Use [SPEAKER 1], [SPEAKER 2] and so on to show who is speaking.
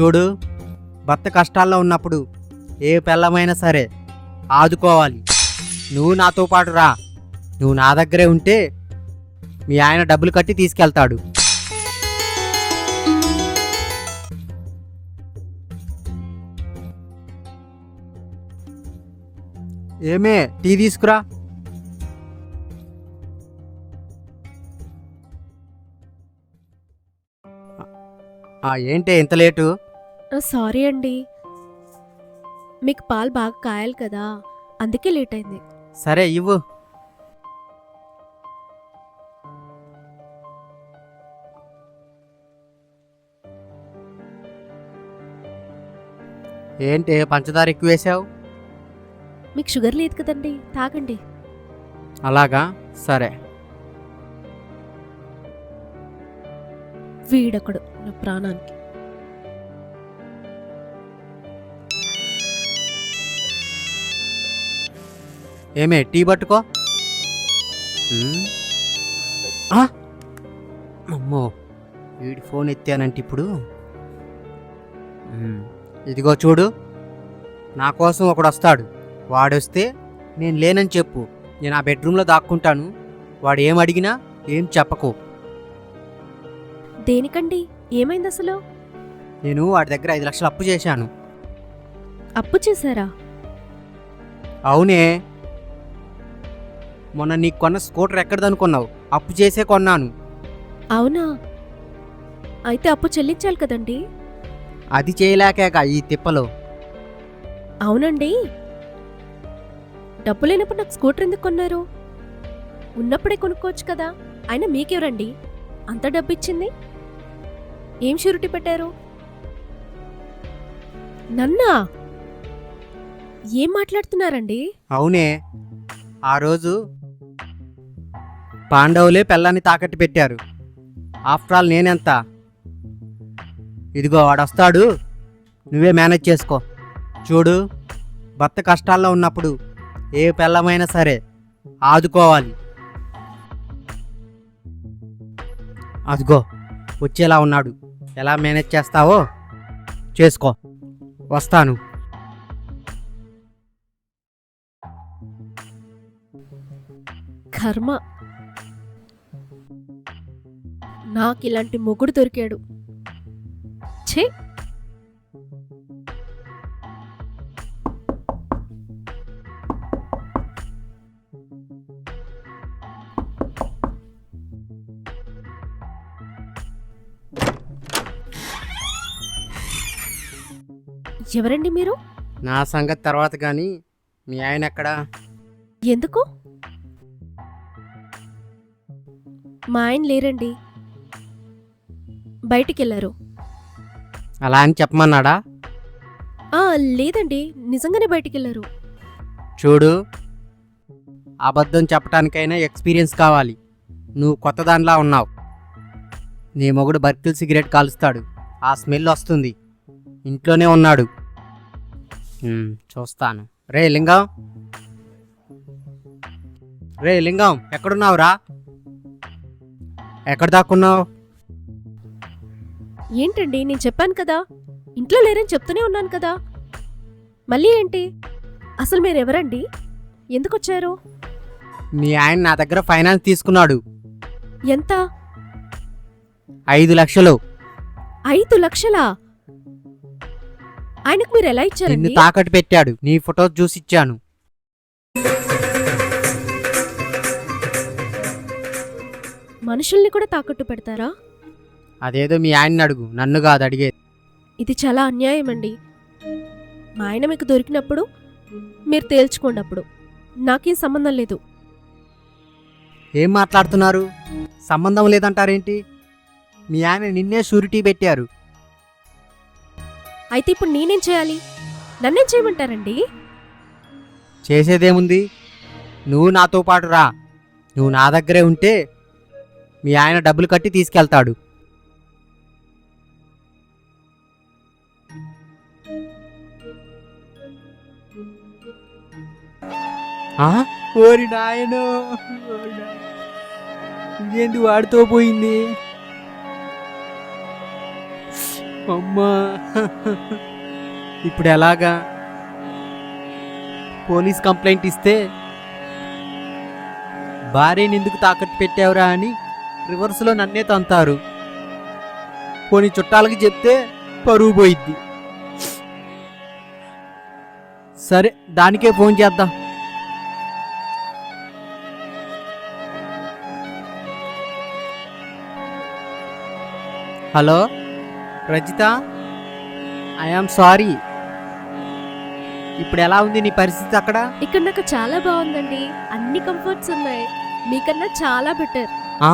[SPEAKER 1] చూడు భర్త కష్టాల్లో ఉన్నప్పుడు ఏ పిల్లమైనా సరే ఆదుకోవాలి. నువ్వు నాతో పాటు రా. నువ్వు నా దగ్గరే ఉంటే మీ ఆయన డబ్బులు కట్టి తీసుకెళ్తాడు. ఏమే టీ తీసుకురా. ఏంటి ఏంటే ఇంత లేటు?
[SPEAKER 2] సారీ అండి. మీకు పాలు బాగా కాయాలి కదా అందుకే లేట్ అయింది.
[SPEAKER 1] సరే ఇవ్వు. ఏంటి పంచదార ఎక్కువ వేసావు?
[SPEAKER 2] మీకు షుగర్ లేదు కదండి తాగండి.
[SPEAKER 1] అలాగా? సరే.
[SPEAKER 2] వీడొకడు నా ప్రాణానికి.
[SPEAKER 1] ఏమే టీ పట్టుకో! అమ్మో వీడి ఫోన్ ఎత్తానంటే ఇప్పుడు. ఇదిగో చూడు నా కోసం ఒకడు వస్తాడు. వాడొస్తే నేను లేనని చెప్పు. నేను ఆ బెడ్రూమ్లో దాక్కుంటాను. వాడు ఏం అడిగినా ఏం చెప్పకు.
[SPEAKER 2] దేనికండి? ఏమైంది అసలు?
[SPEAKER 1] నేను వాడి దగ్గర ఐదు లక్షలు అప్పు చేశాను.
[SPEAKER 2] అప్పు చేశారా?
[SPEAKER 1] అవునే. మొన్న నీకు కొన్న స్కూటర్ ఎక్కడదనుకున్నావు అప్పు చేసే కొన్నాను.
[SPEAKER 2] అవునా? అయితే అప్పు చెల్లించాలి కదండి?
[SPEAKER 1] అది చేయలేకాక ఈ తిప్పలో.
[SPEAKER 2] అవునండి. డబ్బు లేనప్పుడు నాకు స్కూటర్ ఎందుకు కొన్నారు? ఉన్నప్పుడే కొనుక్కోవచ్చు కదా. అయినా మీకెవరండి? అంత డబ్బు ఇచ్చింది ఏం షూరిటీ పెట్టారు? నన్నా! ఏం మాట్లాడుతున్నారండి?
[SPEAKER 1] అవునే. ఆ రోజు పాండవులే పెళ్ళాన్ని తాకట్టు పెట్టారు. ఆఫ్టర్ ఆల్ నేనెంత? ఇదిగో వాడొస్తాడు. నువ్వే మేనేజ్ చేసుకో. చూడు భర్త కష్టాల్లో ఉన్నప్పుడు ఏ పెళ్ళమైనా సరే ఆదుకోవాలి. అదిగో వచ్చేలా ఉన్నాడు. ఎలా మేనేజ్ చేస్తావో చేసుకో. వస్తాను.
[SPEAKER 2] కర్మ. నాకు ఇలాంటి మొగుడు దొరికాడు. ఛే! ఎవరండి మీరు?
[SPEAKER 1] నా సంగతి తర్వాత కానీ మీ ఆయన ఎక్కడా?
[SPEAKER 2] ఎందుకు? మా ఆయన లేరండి. బయటికి వెళ్ళారు
[SPEAKER 1] అలా అని చెప్పమన్నాడా?
[SPEAKER 2] ఆ లేదండి. నిజంగానే బయటికి వెళ్ళారు
[SPEAKER 1] చూడు అబద్ధం చెప్పడానికైనా ఎక్స్పీరియన్స్ కావాలి. నువ్వు కొత్త దానిలా ఉన్నావు. నీ మొగుడు బర్కిల్ సిగరెట్ కాలుస్తాడు. ఆ స్మెల్ వస్తుంది. ఇంట్లోనే ఉన్నాడు. ఉమ్, చూస్తాను. రే లింగం. రే లింగం ఎక్కడున్నావురా? ఎక్కడ దాక్కున్నావు?
[SPEAKER 2] ఏంటండి నేను చెప్పాను కదా? ఇంట్లో లేరని చెప్తూనే ఉన్నాను కదా? మళ్ళీ ఏంటి? అసలు మీరు ఎవరండి ఎందుకు వచ్చారు
[SPEAKER 1] మీ ఆయన నా దగ్గర ఫైనాన్స్ తీసుకున్నాడు.
[SPEAKER 2] ఎంత?
[SPEAKER 1] ఐదు లక్షలు.
[SPEAKER 2] ఐదు లక్షలా? ఆయనకు మీరు ఎలా
[SPEAKER 1] నిన్ను
[SPEAKER 2] ఇచ్చారండి
[SPEAKER 1] తాకట్టు పెట్టాడు. నీ ఫోటో చూసి ఇచ్చాను.
[SPEAKER 2] మనుషుల్ని కూడా తాకట్టు పెడతారా?
[SPEAKER 1] అదేదో మీ ఆయన్ని అడుగు నన్ను కాదు అడిగేది.
[SPEAKER 2] ఇది చాలా అన్యాయం అండి మా ఆయన మీకు దొరికినప్పుడు మీరు తేల్చుకోండి అప్పుడు. నాకేం సంబంధం లేదు.
[SPEAKER 1] ఏం మాట్లాడుతున్నారు? సంబంధం లేదంటారేంటి? మీ ఆయన నిన్నే షూరిటీ పెట్టారు.
[SPEAKER 2] అయితే ఇప్పుడు నేనేం చేయాలి? నన్నేం చేయమంటారండి?
[SPEAKER 1] చేసేదేముంది? నువ్వు నాతో పాటు రా. నువ్వు నా దగ్గరే ఉంటే మీ ఆయన డబ్బులు కట్టి తీసుకెళ్తాడు. ఓరి నాయనో ఓరి నాయనో. ఇదేంటి వాడితో పోయింది? అమ్మా. ఇప్పుడు ఎలాగా? పోలీస్ కంప్లైంట్ ఇస్తే భార్యని ఎందుకు తాకట్టు పెట్టావురా అని రివర్స్లో నన్నే తంతారు. కొన్ని చుట్టాలకి చెప్తే పరువు పోయిద్ది. సరే దానికే ఫోన్ చేద్దాం. హలో రజిత? ఐఆమ్ సారీ ఇప్పుడు ఎలా ఉంది నీ పరిస్థితి అక్కడ?
[SPEAKER 2] ఇక్కడ నాకు చాలా బాగుందండి. అన్ని కంఫర్ట్స్ ఉన్నాయి. మీకన్నా చాలా బెటర్
[SPEAKER 1] ఆ?